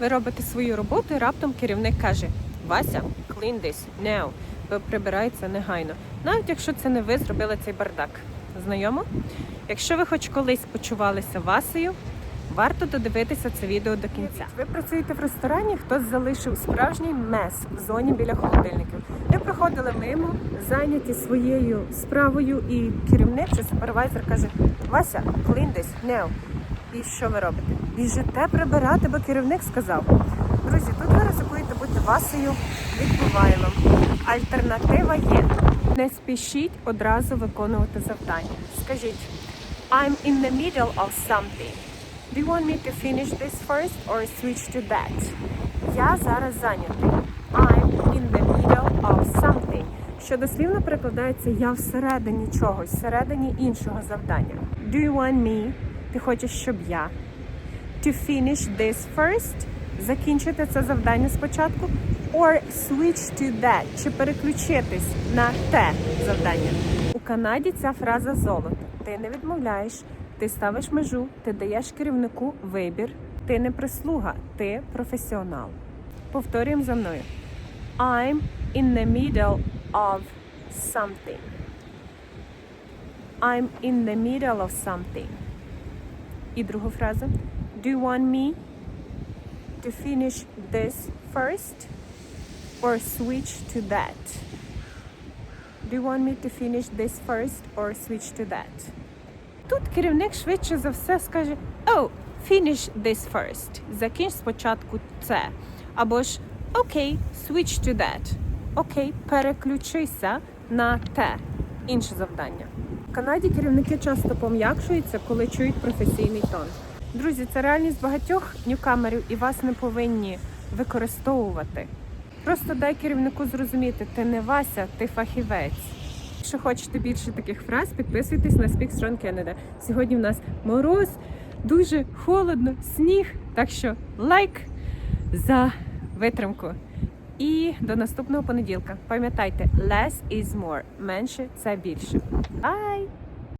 Ви робите свою роботу і раптом керівник каже: Вася, clean this now. Ви прибирається негайно. Навіть якщо це не ви зробили цей бардак. Знайомо? Якщо ви хоч колись почувалися Васею, варто додивитися це відео до кінця. Ви працюєте в ресторані, хтось залишив справжній мес в зоні біля холодильників. Ви проходили мимо, зайняті своєю справою, і керівник чи супервайзер каже: Вася, clean this now. І що ви робите? Біжите прибирати, бо керівник сказав. Друзі, тут ви ризикуєте бути Васею відбувайлом. Альтернатива є. Не спішіть одразу виконувати завдання. Скажіть, I'm in the middle of something. Do you want me to finish this first or switch to that? Я зараз зайнятий. I'm in the middle of something. Що дослівно перекладається я всередині чогось, всередині іншого завдання. Do you want me? Ти хочеш, щоб я? To finish this first? Закінчити це завдання спочатку. Or switch to that. Чи переключитись на те завдання. У Канаді ця фраза золото. Ти не відмовляєш, ти ставиш межу, ти даєш керівнику вибір. Ти не прислуга, ти професіонал. Повторюємо за мною. I'm in the middle of something. I'm in the middle of something. І другу фразу. Do you want me to finish this first or switch to that? Do you want me to finish this first or switch to that? Тут керівник швидше за все скаже Oh, finish this first. Закінч спочатку це. Або ж Окей, switch to that. Окей, переключися на те. Інше завдання. В Канаді керівники часто пом'якшуються, коли чують професійний тон. Друзі, це реальність багатьох ньюкамерів і вас не повинні використовувати. Просто дай керівнику зрозуміти, ти не Вася, ти фахівець. Якщо хочете більше таких фраз, підписуйтесь на Speak Strong Canada. Сьогодні в нас мороз, дуже холодно, сніг. Так що лайк за витримку. І до наступного понеділка. Пам'ятайте, less is more. Менше це більше. Bye!